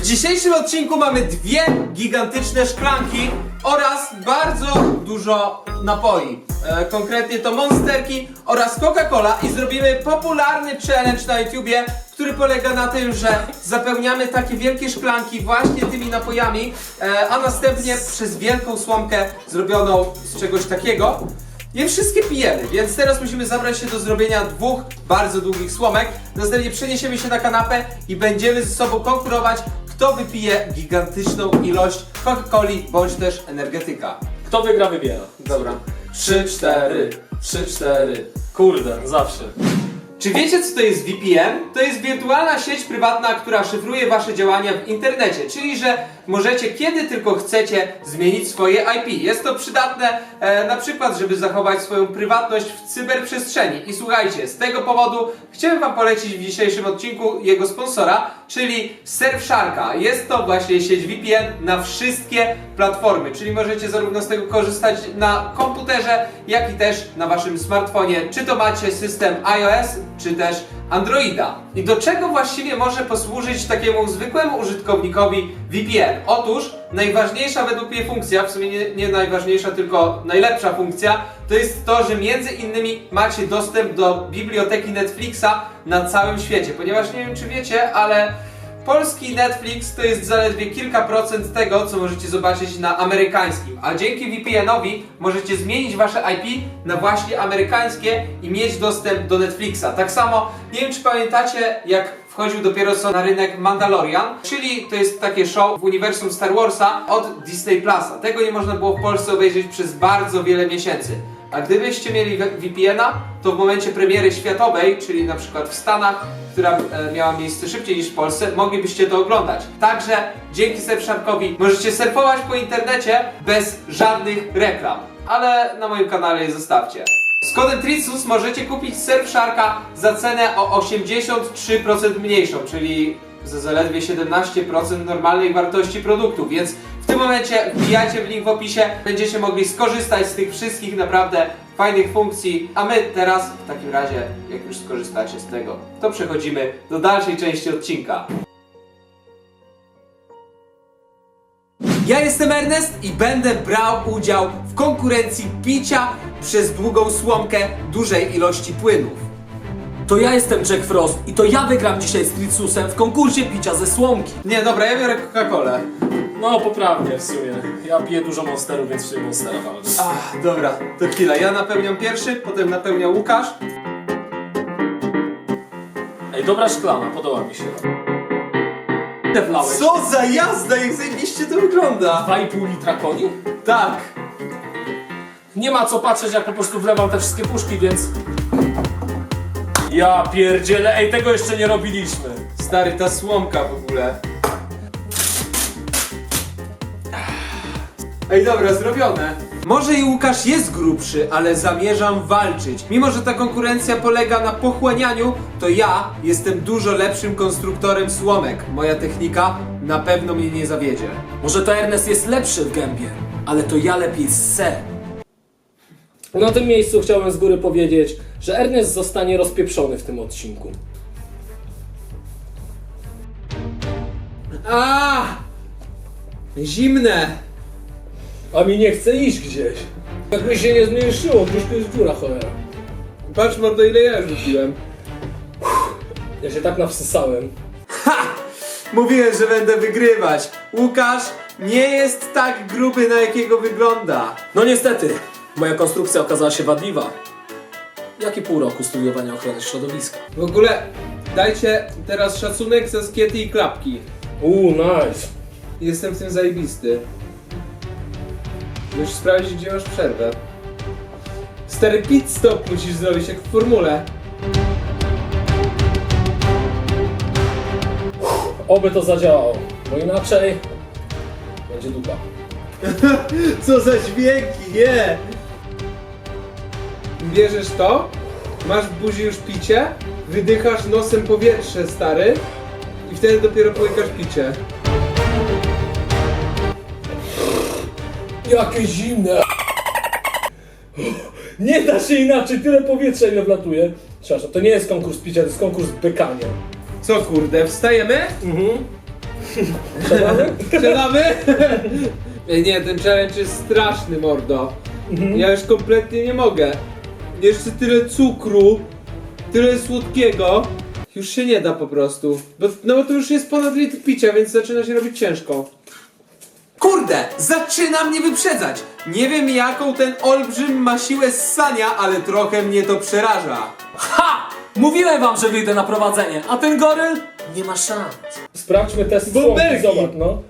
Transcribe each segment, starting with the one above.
W dzisiejszym odcinku mamy dwie gigantyczne szklanki oraz bardzo dużo napoi. E, konkretnie to Monsterki oraz Coca-Cola i zrobimy popularny challenge na YouTubie, który polega na tym, że zapełniamy takie wielkie szklanki właśnie tymi napojami, e, a następnie przez wielką słomkę zrobioną z czegoś takiego je wszystkie pijemy, więc teraz musimy zabrać się do zrobienia dwóch bardzo długich słomek. Następnie przeniesiemy się na kanapę i będziemy ze sobą konkurować, kto wypije gigantyczną ilość Coca-Coli bądź też energetyka. Kto wygra, wybiera. Dobra. Trzy, cztery, trzy, cztery. Kurde, zawsze. Czy wiecie, co to jest VPN? To jest wirtualna sieć prywatna, która szyfruje wasze działania w internecie, czyli że możecie kiedy tylko chcecie zmienić swoje IP. Jest to przydatne e, na przykład, żeby zachować swoją prywatność w cyberprzestrzeni. I słuchajcie, z tego powodu chciałem wam polecić w dzisiejszym odcinku jego sponsora, czyli Surfsharka. Jest to właśnie sieć VPN na wszystkie platformy, czyli możecie zarówno z tego korzystać na komputerze, jak i też na waszym smartfonie, czy to macie system iOS, czy też Androida. I do czego właściwie może posłużyć takiemu zwykłemu użytkownikowi VPN? Otóż najważniejsza według mnie funkcja, w sumie nie, nie najważniejsza, tylko najlepsza funkcja, to jest to, że między innymi macie dostęp do biblioteki Netflixa na całym świecie, ponieważ nie wiem czy wiecie, ale Polski Netflix to jest zaledwie kilka procent tego, co możecie zobaczyć na amerykańskim, a dzięki VPN-owi możecie zmienić wasze IP na właśnie amerykańskie i mieć dostęp do Netflixa. Tak samo, nie wiem czy pamiętacie, jak wchodził dopiero co na rynek Mandalorian, czyli to jest takie show w uniwersum Star Warsa od Disney Plusa. Tego nie można było w Polsce obejrzeć przez bardzo wiele miesięcy. A gdybyście mieli VPN-a, to w momencie premiery światowej, czyli na przykład w Stanach, która e, miała miejsce szybciej niż w Polsce, moglibyście to oglądać. Także dzięki Surfsharkowi możecie surfować po internecie bez żadnych reklam. Ale na moim kanale je zostawcie. Z kodem Tricus możecie kupić Surfsharka za cenę o 83% mniejszą, czyli za zaledwie 17% normalnej wartości produktu, więc w tym momencie wbijajcie w link w opisie, będziecie mogli skorzystać z tych wszystkich naprawdę fajnych funkcji, a my teraz w takim razie, jak już skorzystacie z tego, to przechodzimy do dalszej części odcinka. Ja jestem Ernest i będę brał udział w konkurencji picia przez długą słomkę dużej ilości płynów. To ja jestem Jack Frost i to ja wygram dzisiaj z Tricusem w konkursie picia ze słomki. Nie, dobra, ja biorę Coca-Colę. No, poprawnie w sumie. Ja piję dużo monsterów, więc w sumie monstera walę. Ach, dobra, to chwila. Ja napełniam pierwszy, potem napełnia Łukasz. Ej, dobra szklana, podoba mi się. Wlałeś? Co za jazda, jak zajebiście to wygląda. 2,5 litra koni? Tak. Nie ma co patrzeć, jak po prostu wlewam te wszystkie puszki, więc... Ja pierdzielę, ej, tego jeszcze nie robiliśmy. Stary, ta słomka w ogóle. Ej, dobra, zrobione. Może i Łukasz jest grubszy, ale zamierzam walczyć. Mimo, że ta konkurencja polega na pochłanianiu, to ja jestem dużo lepszym konstruktorem słomek. Moja technika na pewno mnie nie zawiedzie. Może to Ernest jest lepszy w gębie, ale to ja lepiej ssę. Na tym miejscu chciałem z góry powiedzieć, że Ernest zostanie rozpieprzony w tym odcinku. A! Zimne! A mi nie chce iść gdzieś. Jakby się nie zmniejszyło, gdzieś tu jest dziura cholera. Patrz mordo ile ja już wypiłem. Ja się tak nawsysałem. Mówiłem, że będę wygrywać. Łukasz nie jest tak gruby, na jakiego wygląda. No niestety, moja konstrukcja okazała się wadliwa. Jak i pół roku studiowania ochrony środowiska. W ogóle dajcie teraz szacunek za skiety i klapki. Uuu, nice. Jestem w tym zajebisty. Musisz sprawdzić, gdzie masz przerwę. Stary pit stop musisz zrobić, jak w formule. Oby to zadziałało, bo inaczej będzie dupa. Co za dźwięki, nie! Bierzesz to, masz w buzi już picie, wydychasz nosem powietrze, stary, i wtedy dopiero połykasz picie. Jakie zimne! Nie da się inaczej, tyle powietrza ile wlatuje. Przepraszam, to nie jest konkurs picia, to jest konkurs bekania. Co kurde, wstajemy? Mhm. Strzelamy? Ej, nie, ten challenge jest straszny, mordo. Ja już kompletnie nie mogę. Jeszcze tyle cukru, tyle słodkiego. Już się nie da po prostu. Bo, no bo to już jest ponad litr picia, więc zaczyna się robić ciężko. Kurde, zaczyna mnie wyprzedzać. Nie wiem jaką ten olbrzym ma siłę ssania, ale trochę mnie to przeraża. Ha! Mówiłem wam, że wyjdę na prowadzenie, a ten goryl nie ma szans. Sprawdźmy test Bąbelki. słodki, zobacz no.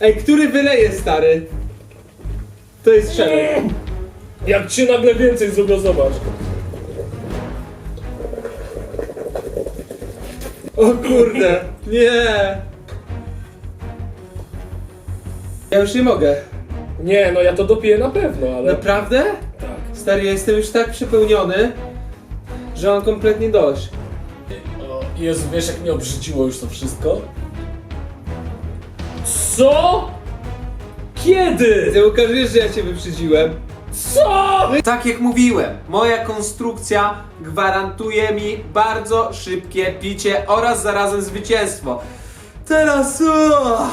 Ej, który wyleje, stary? To jest challenge. Jak ci nagle więcej zrobią, zobacz. O kurde, nie. Ja już nie mogę. Nie, no ja to dopiję na pewno, ale... Naprawdę? Tak. Stary, ja jestem już tak przepełniony, że mam kompletnie dość. O, Jezu, wiesz jak mnie obrzydziło już to wszystko? Co? Kiedy? Ty ukażesz, że ja cię wyprzedziłem. Co? Tak jak mówiłem, moja konstrukcja gwarantuje mi bardzo szybkie picie oraz zarazem zwycięstwo. Teraz o,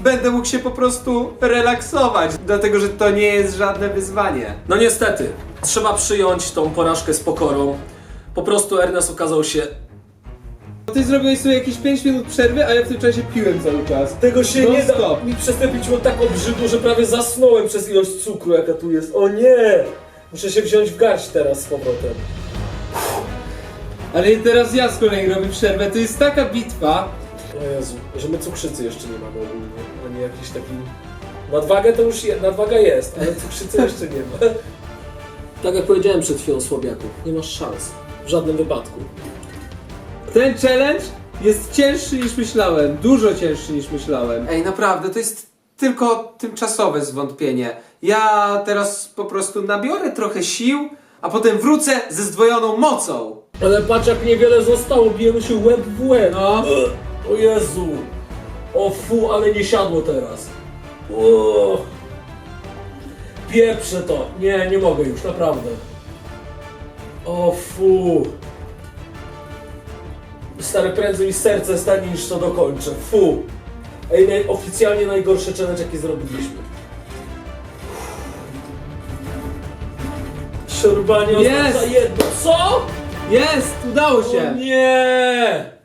będę mógł się po prostu relaksować, dlatego że to nie jest żadne wyzwanie. No niestety, trzeba przyjąć tą porażkę z pokorą. Po prostu Ernest okazał się... Ty zrobiłeś sobie jakieś 5 minut przerwy, a ja w tym czasie piłem cały czas. Tego się nie da. Non-stop. Mi przez te picie tak obrzydło, że prawie zasnąłem przez ilość cukru, jaka tu jest. O nie! Muszę się wziąć w garść teraz z powrotem. Ale teraz ja z kolei robię przerwę, to jest taka bitwa. O Jezu, że my cukrzycy jeszcze nie mamy ogólnie. Ani jakiś taki... Nadwagę to już je... nadwaga jest, ale cukrzycy jeszcze nie ma. Tak jak powiedziałem przed chwilą Słabiaku, nie masz szans. W żadnym wypadku. Ten challenge jest cięższy niż myślałem, dużo cięższy niż myślałem. Ej, naprawdę, to jest tylko tymczasowe zwątpienie. Ja teraz po prostu nabiorę trochę sił, a potem wrócę ze zdwojoną mocą. Ale patrz jak niewiele zostało, bijemy się łeb w łeb. No. O Jezu! O fu, ale nie siadło teraz. O. Pieprzę to. Nie, nie mogę już, naprawdę. O fu. Stary, prędzej mi serce stanie niż to dokończę. Fu. Ej, naj, oficjalnie najgorszy challenge jaki zrobiliśmy. Siorbanie Jest! oznacza jedno. Co? Jest, udało O się. nie!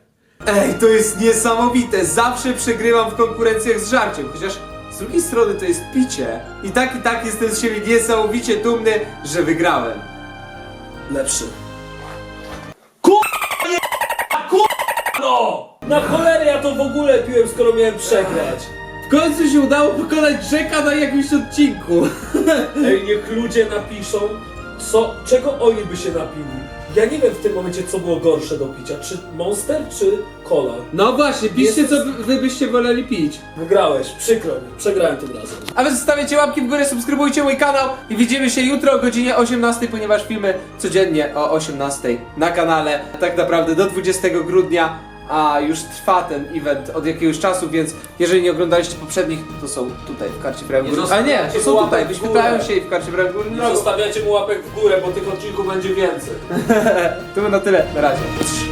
Ej, to jest niesamowite. Zawsze przegrywam w konkurencjach z żarciem, chociaż z drugiej strony to jest picie. I tak i tak jestem z siebie niesamowicie dumny, że wygrałem. Lepszy. No! Na cholerę ja to w ogóle piłem, skoro miałem przegrać. W końcu się udało pokonać Jacka na jakimś odcinku. Ej, niech ludzie napiszą, co, czego oni by się napili. Ja nie wiem w tym momencie, co było gorsze do picia. Czy Monster, czy Cola? No właśnie, piszcie Jest- co wy- wy byście woleli pić. Wygrałeś, przykro mi. Przegrałem tym razem. A wy zostawiacie łapki w górę, subskrybujcie mój kanał i widzimy się jutro o godzinie 18, ponieważ filmy codziennie o 18 na kanale. Tak naprawdę do 20 grudnia, a już trwa ten event od jakiegoś czasu, więc jeżeli nie oglądaliście poprzednich, to są tutaj w karcie prawym Nie. A nie, to są łapek tutaj, w wyświetlają górę. się i w karcie prawym górze. Nie No, zostawiacie mu łapek w górę, bo tych odcinków będzie więcej. to by na tyle, na razie.